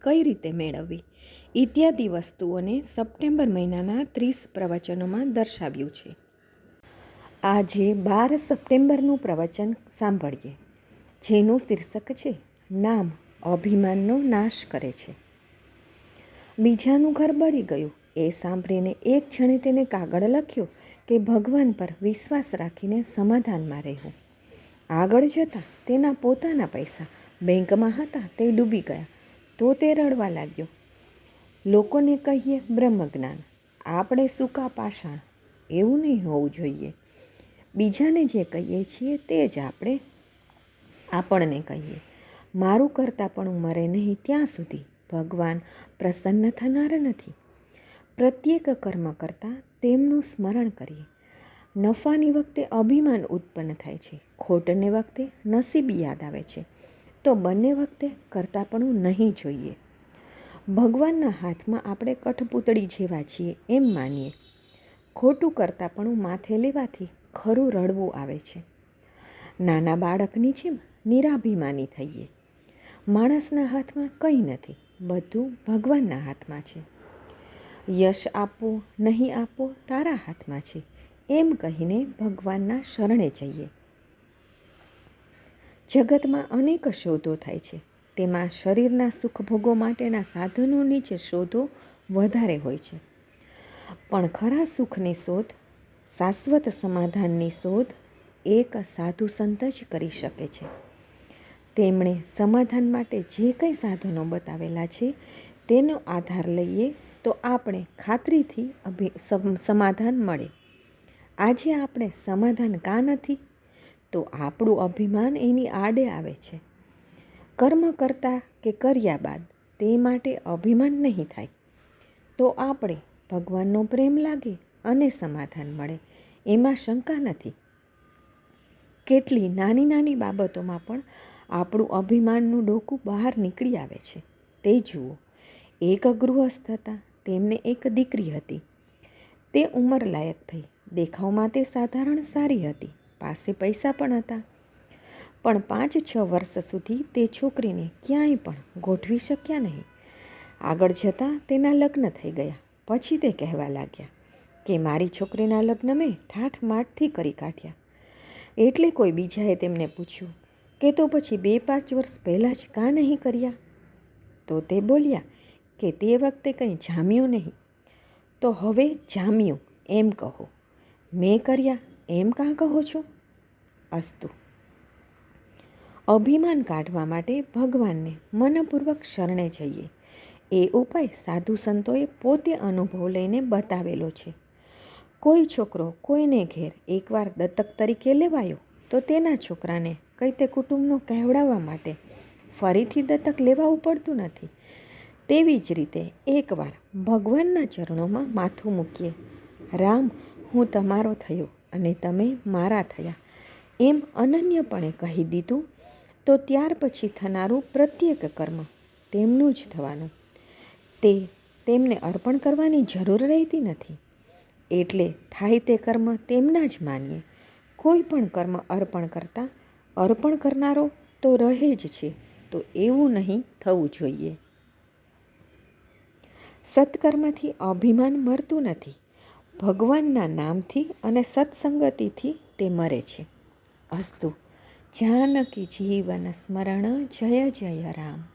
કઈ રીતે મેળવવી? ઇત્યાદિ વસ્તુઓને સપ્ટેમ્બર મહિનાના ત્રીસ પ્રવચનોમાં દર્શાવ્યું છે. આજે બાર સપ્ટેમ્બરનું પ્રવચન સાંભળીએ, જેનું શીર્ષક છે, નામ અભિમાનનો નાશ કરે છે. બીજાનું ઘર બળી ગયું. એ સાંભળીને એક ક્ષણે તેને કાગળ લખ્યો કે ભગવાન પર વિશ્વાસ રાખીને સમાધાનમાં રહેવું. આગળ જતાં તેના પોતાના પૈસા બેંકમાં હતા, તે ડૂબી ગયા. તો તે રડવા લાગ્યો. લોકોને કહીએ, બ્રહ્મજ્ઞાન, આપણે સૂકા પાષાણ, એવું નહીં હોવું જોઈએ. બીજાને જે કહીએ છીએ તે જ આપણે આપણને કહીએ. મારું કરતાં પણ મરે નહીં, ત્યાં સુધી ભગવાન પ્રસન્ન થનાર નથી. પ્રત્યેક કર્મ કરતાં તેમનું સ્મરણ કરીએ. નફાની વખતે અભિમાન ઉત્પન્ન થાય છે. ખોટને વખતે નસીબ યાદ આવે છે. તો બંને વખતે કરતાપણું નહીં જોઈએ. ભગવાનના હાથમાં આપણે કઠપૂતળી જેવા છીએ એમ માનીએ. ખોટું કરતાપણું માથે લેવાથી ખરું રડવું આવે છે. નાના બાળકની જેમ નિરાભિમાની થઈએ. માણસના હાથમાં કંઈ નથી, બધું ભગવાનના હાથમાં છે. યશ આપો, નહીં આપો, તારા હાથમાં છે, એમ કહીને ભગવાનના શરણે જઈએ. જગતમાં અનેક શોધો થાય છે. તેમાં શરીરના સુખભોગો માટેના સાધનોની જે શોધો વધારે હોય છે. પણ ખરા સુખની શોધ, શાશ્વત સમાધાનની શોધ એક સાધુ સંત જ કરી શકે છે. તેમણે સમાધાન માટે જે કંઈ સાધનો બતાવેલા છે, તેનો આધાર લઈએ તો આપણે ખાતરીથી અભિ સમાધાન મળે. આજે આપણે સમાધાન કાં નથી તો આપણું અભિમાન એની આડે આવે છે. કર્મ કરતાં કે કર્યા બાદ તે માટે અભિમાન નહીં થાય. તો આપણે ભગવાનનો પ્રેમ લાગે અને સમાધાન મળે, એમાં શંકા નથી. કેટલી નાની નાની બાબતોમાં પણ આપણું અભિમાનનું ડોકું બહાર નીકળી આવે છે. તે જુઓ, એક ગૃહસ્થ હતા, તેમને એક દીકરી હતી. તે ઉંમરલાયક થઈ, દેખાવમાં તે સાધારણ સારી હતી. પાસે પૈસા પણ હતા. પણ પાંચ છ વર્ષ સુધી તે છોકરીને ક્યાંય પણ ગોઠવી શક્યા નહીં. આગળ જતાં તેના લગ્ન થઈ ગયા. પછી તે કહેવા લાગ્યા કે મારી છોકરીના લગ્ન મેં ઠાઠ માઠથી કરી કાઢ્યા. એટલે કોઈ બીજાએ તેમને પૂછ્યું કે તો પછી બે પાંચ વર્ષ પહેલાં જ કાં નહીં કર્યા? તો તે બોલ્યા કે તે વખતે કંઈ જામ્યું નહીં. તો હવે જામ્યું, એમ કહો. મેં કર્યા એમ કાં કહો છો? અસ્તુ. અભિમાન કાઢવા માટે ભગવાનને મનપૂર્વક શરણે જઈએ. એ ઉપાય સાધુ સંતોએ પોતે અનુભવ લઈને બતાવેલો છે. કોઈ છોકરો કોઈને ઘેર એકવાર દત્તક તરીકે લેવાયો, તો તેના છોકરાને કંઈ તે કુટુંબનો કહેવડાવવા માટે ફરીથી દત્તક લેવાવું પડતું નથી. તેવી જ રીતે એકવાર ભગવાનના ચરણોમાં માથું મૂકીએ. રામ, હું તમારો થયો. અને તમે મારા થયા. એમ અનન્યપણે કહી દીધું, તો ત્યાર પછી થનારું પ્રત્યેક કર્મ તેમનું જ થવાનું. તે તેમને અર્પણ કરવાની જરૂર રહેતી નથી. એટલે થાય તે કર્મ તેમના જ માનીએ. કોઈ પણ કર્મ અર્પણ કરતાં અર્પણ કરનારો તો રહે જ છે, તો એવું નહીં થવું જોઈએ. સત્કર્મથી અભિમાન મરતું નથી. ભગવાનના નામથી અને સત્સંગતિથી તે મરે છે. અસ્તુ જાનકી જીવન સ્મરણ જય જય રામ.